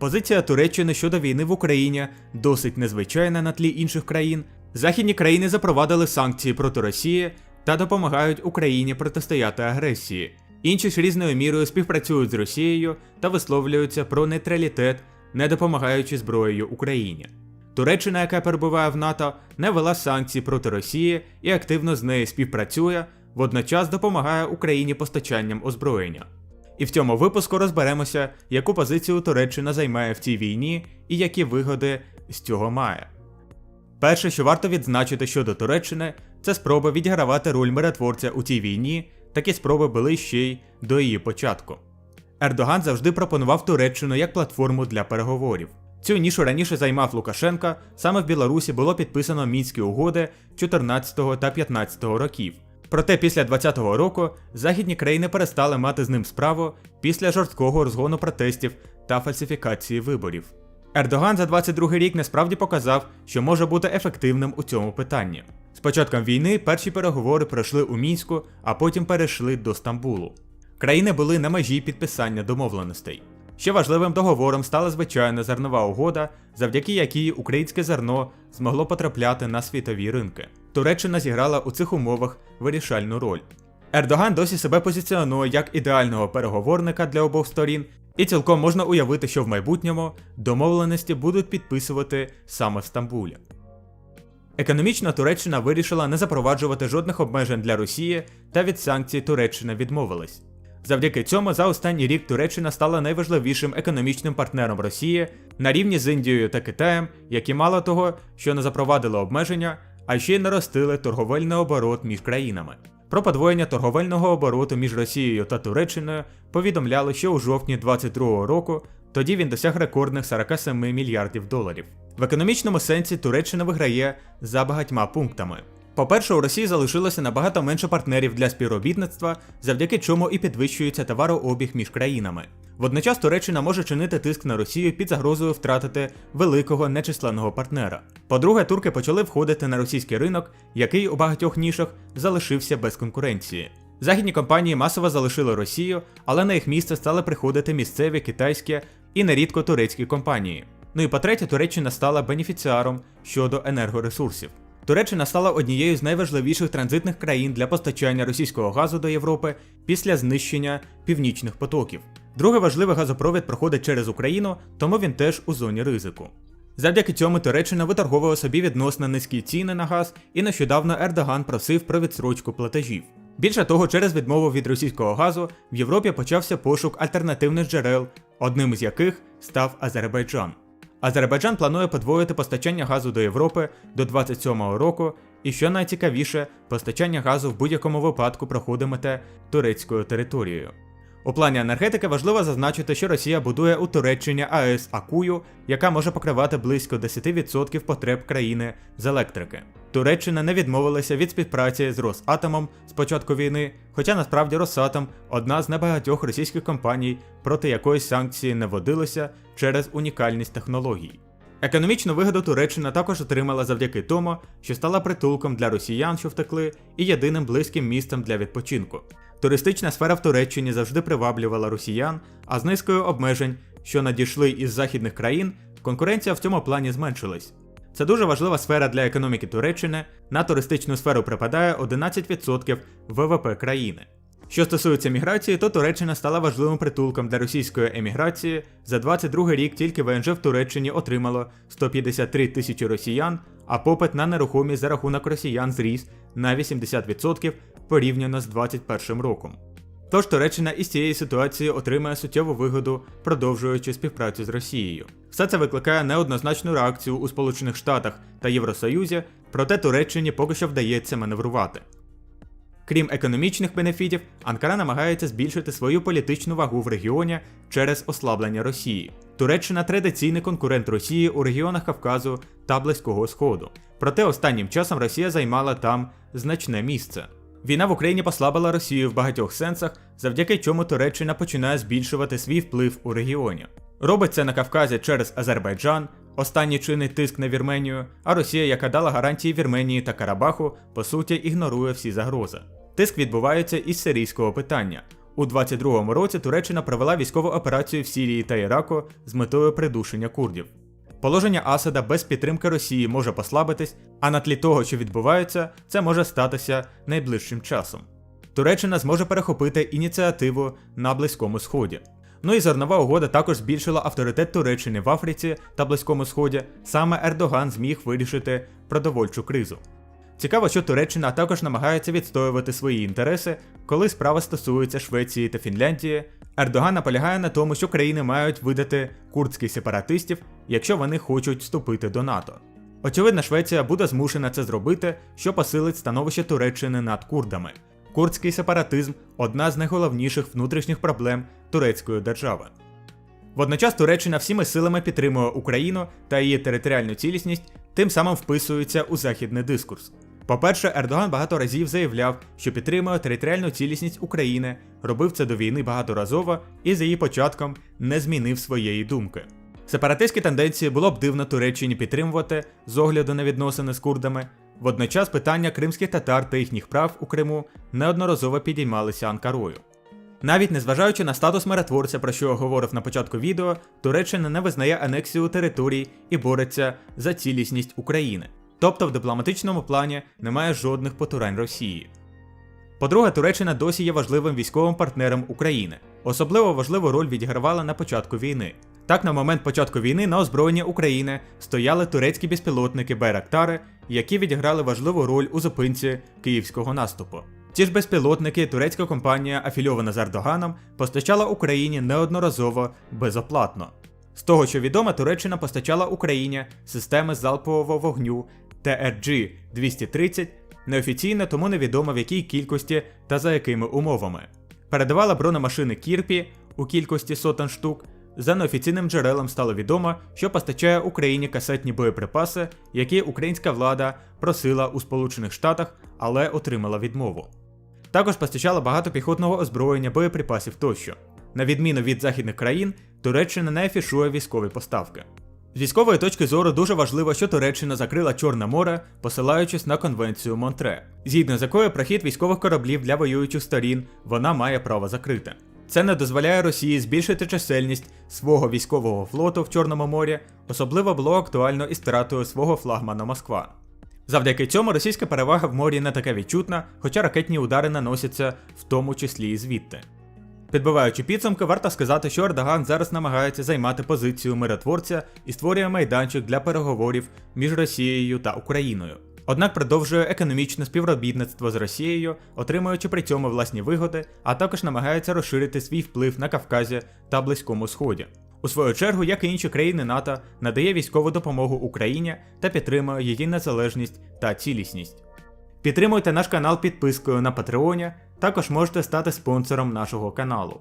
Позиція Туреччини щодо війни в Україні досить незвичайна на тлі інших країн. Західні країни запровадили санкції проти Росії та допомагають Україні протистояти агресії. Інші ж різною мірою співпрацюють з Росією та висловлюються про нейтралітет, не допомагаючи зброєю Україні. Туреччина, яка перебуває в НАТО, не вела санкції проти Росії і активно з нею співпрацює, водночас допомагає Україні постачанням озброєння. І в цьому випуску розберемося, яку позицію Туреччина займає в цій війні і які вигоди з цього має. Перше, що варто відзначити щодо Туреччини, це спроба відігравати роль миротворця у цій війні, такі спроби були ще й до її початку. Ердоган завжди пропонував Туреччину як платформу для переговорів. Цю нішу раніше займав Лукашенка, саме в Білорусі було підписано мінські угоди 14 та 15 років. Проте після 20-го року західні країни перестали мати з ним справу після жорсткого розгону протестів та фальсифікації виборів. Ердоган за 22 рік насправді показав, що може бути ефективним у цьому питанні. З початком війни перші переговори пройшли у мінську, а потім перейшли до Стамбулу. Країни були на межі підписання домовленостей. Ще важливим договором стала звичайна зернова угода, завдяки якій українське зерно змогло потрапляти на світові ринки. Туреччина зіграла у цих умовах вирішальну роль. Ердоган досі себе позиціонує як ідеального переговорника для обох сторін, і цілком можна уявити, що в майбутньому домовленості будуть підписувати саме в Стамбулі. Економічно Туреччина вирішила не запроваджувати жодних обмежень для Росії та від санкцій Туреччина відмовилась. Завдяки цьому за останній рік Туреччина стала найважливішим економічним партнером Росії на рівні з Індією та Китаєм, які мало того, що не запровадили обмеження, а ще й наростили торговельний оборот між країнами. Про подвоєння торговельного обороту між Росією та Туреччиною повідомляли ще у жовтні 2022 року, тоді він досяг рекордних 47 мільярдів доларів. В економічному сенсі Туреччина виграє за багатьма пунктами. По-перше, у Росії залишилося набагато менше партнерів для співробітництва, завдяки чому і підвищується товарообіг між країнами. Водночас Туреччина може чинити тиск на Росію під загрозою втратити великого нечисленного партнера. По-друге, турки почали входити на російський ринок, який у багатьох нішах залишився без конкуренції. Західні компанії масово залишили Росію, але на їх місце стали приходити місцеві китайські і нерідко турецькі компанії. Ну і по-третє, Туреччина стала бенефіціаром щодо енергоресурсів. Туреччина стала однією з найважливіших транзитних країн для постачання російського газу до Європи після знищення північних потоків. Другий важливий газопровід проходить через Україну, тому він теж у зоні ризику. Завдяки цьому Туреччина виторговує собі відносно низькі ціни на газ, і нещодавно Ердоган просив про відсрочку платежів. Більше того, через відмову від російського газу в Європі почався пошук альтернативних джерел, одним з яких став Азербайджан. Азербайджан планує подвоїти постачання газу до Європи до 27-го року, і що найцікавіше, постачання газу в будь-якому випадку проходитиме турецькою територією. У плані енергетики важливо зазначити, що Росія будує у Туреччині АЕС Акую, яка може покривати близько 10% потреб країни з електрики. Туреччина не відмовилася від співпраці з Росатомом з початку війни, хоча насправді Росатом одна з небагатьох російських компаній, проти якої санкції не водилися через унікальність технологій. Економічну вигоду Туреччина також отримала завдяки тому, що стала притулком для росіян, що втекли, і єдиним близьким містом для відпочинку. Туристична сфера в Туреччині завжди приваблювала росіян, а з низкою обмежень, що надійшли із західних країн, конкуренція в цьому плані зменшилась. Це дуже важлива сфера для економіки Туреччини. На туристичну сферу припадає 11% ВВП країни. Що стосується міграції, то Туреччина стала важливим притулком для російської еміграції. За 22 рік тільки ВНЖ в Туреччині отримало 153 тисячі росіян, а попит на нерухомість за рахунок росіян зріс на 80% порівняно з 2021 роком. Тож Туреччина із цієї ситуації отримає суттєву вигоду, продовжуючи співпрацю з Росією. Все це викликає неоднозначну реакцію у Сполучених Штатах та Євросоюзі, проте Туреччині поки що вдається маневрувати. Крім економічних бенефітів, Анкара намагається збільшити свою політичну вагу в регіоні через ослаблення Росії. Туреччина традиційний конкурент Росії у регіонах Кавказу та Близького Сходу. Проте останнім часом Росія займала там значне місце. Війна в Україні послабила Росію в багатьох сенсах, завдяки чому Туреччина починає збільшувати свій вплив у регіоні. Робить це на Кавказі через Азербайджан, останній чинить тиск на Вірменію, а Росія, яка дала гарантії Вірменії та Карабаху, по суті ігнорує всі загрози. Тиск відбувається із сирійського питання. У 22-му році Туреччина провела військову операцію в Сірії та Іраку з метою придушення курдів. Положення Асада без підтримки Росії може послабитись, а на тлі того, що відбувається, це може статися найближчим часом. Туреччина зможе перехопити ініціативу на Близькому Сході. Ну і зернова угода також збільшила авторитет Туреччини в Африці та Близькому Сході. Саме Ердоган зміг вирішити продовольчу кризу. Цікаво, що Туреччина також намагається відстоювати свої інтереси, коли справа стосується Швеції та Фінляндії. Ердоган наполягає на тому, що країни мають видати курдських сепаратистів, якщо вони хочуть вступити до НАТО. Очевидно, Швеція буде змушена це зробити, що посилить становище Туреччини над курдами. Курдський сепаратизм одна з найголовніших внутрішніх проблем турецької держави. Водночас Туреччина всіми силами підтримує Україну та її територіальну цілісність, тим самим вписується у західний дискурс. По-перше, Ердоган багато разів заявляв, що підтримує територіальну цілісність України, робив це до війни багаторазово і з її початком не змінив своєї думки. Сепаратистські тенденції було б дивно Туреччині підтримувати з огляду на відносини з курдами. Водночас питання кримських татар та їхніх прав у Криму неодноразово підіймалися Анкарою. Навіть незважаючи на статус миротворця, про що я говорив на початку відео, Туреччина не визнає анексію територій і бореться за цілісність України. Тобто в дипломатичному плані немає жодних потурань Росії. По-друге, Туреччина досі є важливим військовим партнером України. Особливо важливу роль відігравала на початку війни. Так, на момент початку війни на озброєнні України стояли турецькі безпілотники Байрактари, які відіграли важливу роль у зупинці київського наступу. Ті ж безпілотники турецька компанія, афільована з Ердоганом, постачала Україні неодноразово безоплатно. З того, що відомо, Туреччина постачала Україні системи залпового вогню TRG 230 неофіційно, тому невідомо в якій кількості та за якими умовами. Передавала бронемашини Кірпі у кількості сотень штук. За неофіційним джерелам стало відомо, що постачає Україні касетні боєприпаси, які українська влада просила у Сполучених Штатах, але отримала відмову. Також постачала багато піхотного озброєння, боєприпасів тощо. На відміну від західних країн, Туреччина не афішує військові поставки. З військової точки зору дуже важливо, що Туреччина закрила Чорне море, посилаючись на конвенцію Монтре, згідно з якою прохід військових кораблів для воюючих сторін вона має право закрити. Це не дозволяє Росії збільшити чисельність свого військового флоту в Чорному морі, особливо було актуально із втратою свого флагмана Москва. Завдяки цьому російська перевага в морі не така відчутна, хоча ракетні удари наносяться в тому числі і звідти. Підбиваючи підсумки, варто сказати, що Ердоган зараз намагається займати позицію миротворця і створює майданчик для переговорів між Росією та Україною. Однак продовжує економічне співробітництво з Росією, отримуючи при цьому власні вигоди, а також намагається розширити свій вплив на Кавказі та Близькому Сході. У свою чергу, як і інші країни НАТО, надає військову допомогу Україні та підтримує її незалежність та цілісність. Підтримуйте наш канал підпискою на Патреоні, також можете стати спонсором нашого каналу.